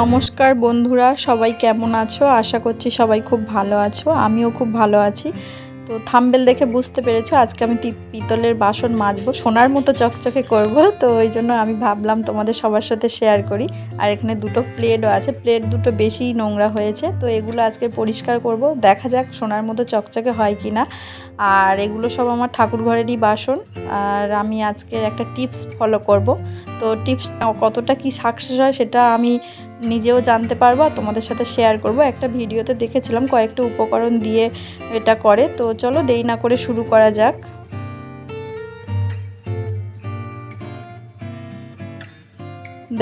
নমস্কার বন্ধুরা, সবাই কেমন আছো? আশা করছি সবাই খুব ভালো আছো, আমিও খুব ভালো আছি। তো থাম্বেল দেখে বুঝতে পেরেছ, আজকে আমি পিতলের বাসন মাজবো, সোনার মতো চকচকে করব। তো ওই জন্য আমি ভাবলাম তোমাদের সবার সাথে শেয়ার করি। আর এখানে দুটো প্লেটও আছে প্লেট দুটো বেশি নোংরা হয়েছে। তো এগুলো আজকে পরিষ্কার করব, দেখা যাক সোনার মতো চকচকে হয় কি না আর এগুলো সব আমার ঠাকুর ঘরেরই বাসন। আর আমি আজকের একটা টিপস ফলো করব। তো টিপস কতটা কি সাকসেস হয় সেটা আমি নিজেও জানতে পারব তোমাদের সাথে শেয়ার করব। একটা ভিডিওতে দেখেছিলাম কয়েকটা উপকরণ দিয়ে এটা করে, তো চলো দেরি না করে শুরু করা যাক।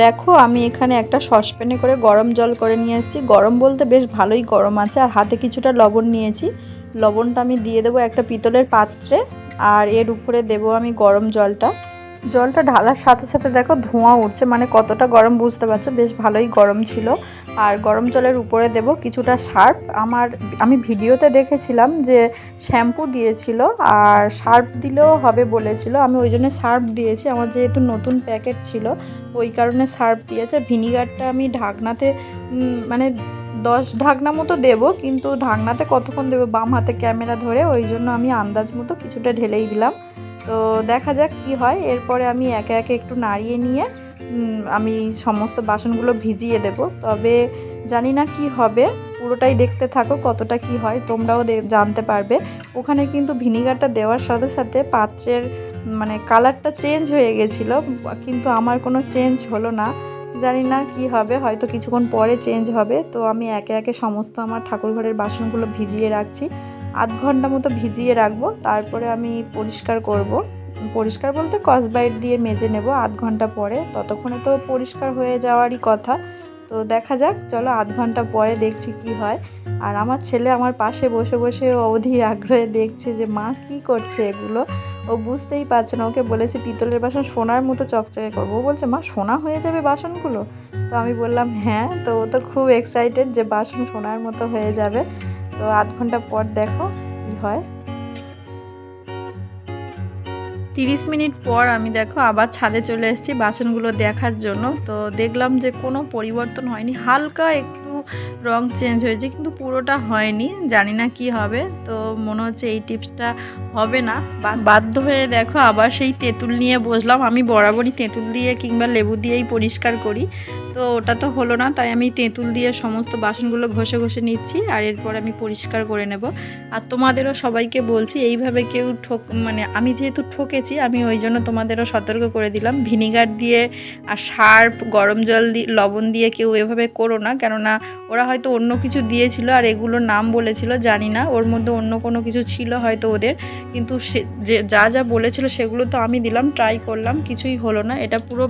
দেখো, আমি এখানে একটা সসপ্যানে করে গরম জল করে নিয়ে এসেছি। গরম বলতে বেশ ভালোই গরম আছে, আর হাতে কিছুটা লবণ নিয়েছি। লবণটা আমি দিয়ে দেবো একটা পিতলের পাত্রে, আর এর উপরে দেবো আমি গরম জলটা। জলটা ঢালার সাথে সাথে দেখো ধোঁয়া উঠছে মানে কতটা গরম বুঝতে পারছ? বেশ ভালোই গরম ছিল। আর গরম জলের উপরে দেব কিছুটা সার্প আমার, আমি ভিডিওতে দেখেছিলাম যে শ্যাম্পু দিয়েছিল আর সার্ফ দিলেও হবে বলেছিল। আমি ওই জন্য সার্ফ দিয়েছি। আমার যেহেতু নতুন প্যাকেট ছিল, ওই কারণে সার্ফ দিয়েছে। ভিনিগারটা আমি ঢাকনাতে মানে দশ ঢাকনা মতো দেব, কিন্তু ঢাকনাতে কতক্ষণ দেবো বাম হাতে ক্যামেরা ধরে, ওই জন্য আমি আন্দাজ মতো কিছুটা ঢেলেই দিলাম। তো দেখা যাক কি হয়। এরপরে আমি একে একে একটু নাড়িয়ে নিয়ে আমি সমস্ত বাসনগুলো ভিজিয়ে দেব। তবে জানি না কি হবে। পুরোটাই দেখতে থাকো কতটা কি হয়, তোমরাও জানতে পারবে। ওখানে কিন্তু ভিনিগারটা দেওয়ার সাথে সাথে পাত্রের মানে কালারটা চেঞ্জ হয়ে গেছিল, কিন্তু আমার কোনো চেঞ্জ হলো না। জানি না কি হবে, হয়তো কিছুক্ষণ পরে চেঞ্জ হবে। তো আমি একে একে সমস্ত আমার ঠাকুর ঘরের বাসনগুলো ভিজিয়ে রাখছি। আধ ঘণ্টা মতো ভিজিয়ে রাখব, তারপরে আমি পরিষ্কার করব। পরিষ্কার বলতে কসবাইট দিয়ে মেজে নেব আধ ঘণ্টা পরে। ততক্ষণে তো পরিষ্কার হয়ে যাওয়ারই কথা। তো দেখা যাক, চলো আধ ঘণ্টা পরে দেখছি কি হয়। আর আমার ছেলে আমার পাশে বসে বসে অধীর আগ্রহে দেখছে যে মা কি করছে এগুলো। ও বুঝতেই পারছে না, ওকে বলেছে পিতলের বাসন সোনার মতো চকচকে করব। ও বলছে, মা, সোনা হয়ে যাবে বাসনগুলো? তো আমি বললাম হ্যাঁ। তো ও তো খুব এক্সাইটেড যে বাসন সোনার মতো হয়ে যাবে। তো আধ ঘণ্টা পর দেখো কি হয়। তিরিশ মিনিট পর আমি দেখো আবার ছাদে চলে এসেছি বাসনগুলো দেখার জন্য। তো দেখলাম যে কোনো পরিবর্তন হয়নি। হালকা একটু রং চেঞ্জ হয়েছে, কিন্তু পুরোটা হয়নি। জানি না কি হবে। তো মনে হচ্ছে এই টিপসটা হবে না। বাধ্য হয়ে দেখো আবার সেই তেঁতুল নিয়ে বসলাম। আমি বরাবরই তেঁতুল দিয়ে কিংবা লেবু দিয়েই পরিষ্কার করি। তো ওটা তো হলো না, তাই আমি তেঁতুল দিয়ে সমস্ত বাসনগুলো ঘষে ঘষে নিচ্ছি আর এরপর আমি পরিষ্কার করে নেব। আর তোমাদেরও সবাইকে বলছি, এইভাবে কেউ ঠক মানে আমি যেহেতু ঠকেছি, আমি ওই জন্য তোমাদেরও সতর্ক করে দিলাম। ভিনিগার দিয়ে আর সার্প গরম জল দিয়ে লবণ দিয়ে কেউ এভাবে করো না, কেননা ওরা হয়তো অন্য কিছু দিয়েছিল আর এগুলোর নাম বলেছিল, জানি না। ওর মধ্যে অন্য কোনো কিছু ছিল হয়তো ওদের, কিন্তু সে, যে, যা যা বলেছিল সেগুলো তো আমি দিলাম ট্রাই করলাম, কিছুই হলো না। এটা পুরো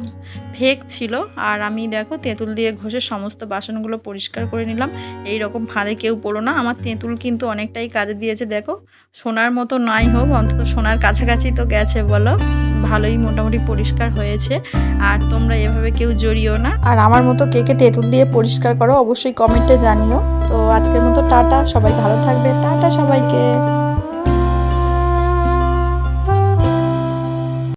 ফেক ছিল। আর আমি দেখো তেঁতুল দিয়ে ঘষে সমস্ত বাসনগুলো পরিষ্কার করে নিলাম। এই রকম ফাঁদে কেউ পড়ো না। আমার তেঁতুল কিন্তু অনেকটাই কাজে দিয়েছে, দেখো। সোনার মতো নাই হোক, অন্তত সোনার কাছাকাছি তো গেছে, বলো। ভালোই মোটামুটি পরিষ্কার হয়েছে। আর তোমরা এভাবে কেউ জড়িও না। আর আমার মতো কে কে তেঁতুল দিয়ে পরিষ্কার করো, অবশ্যই কমেন্টে জানিও। তো আজকের মতো টাটা, সবাই ভালো থাকবে। টাটা সবাইকে।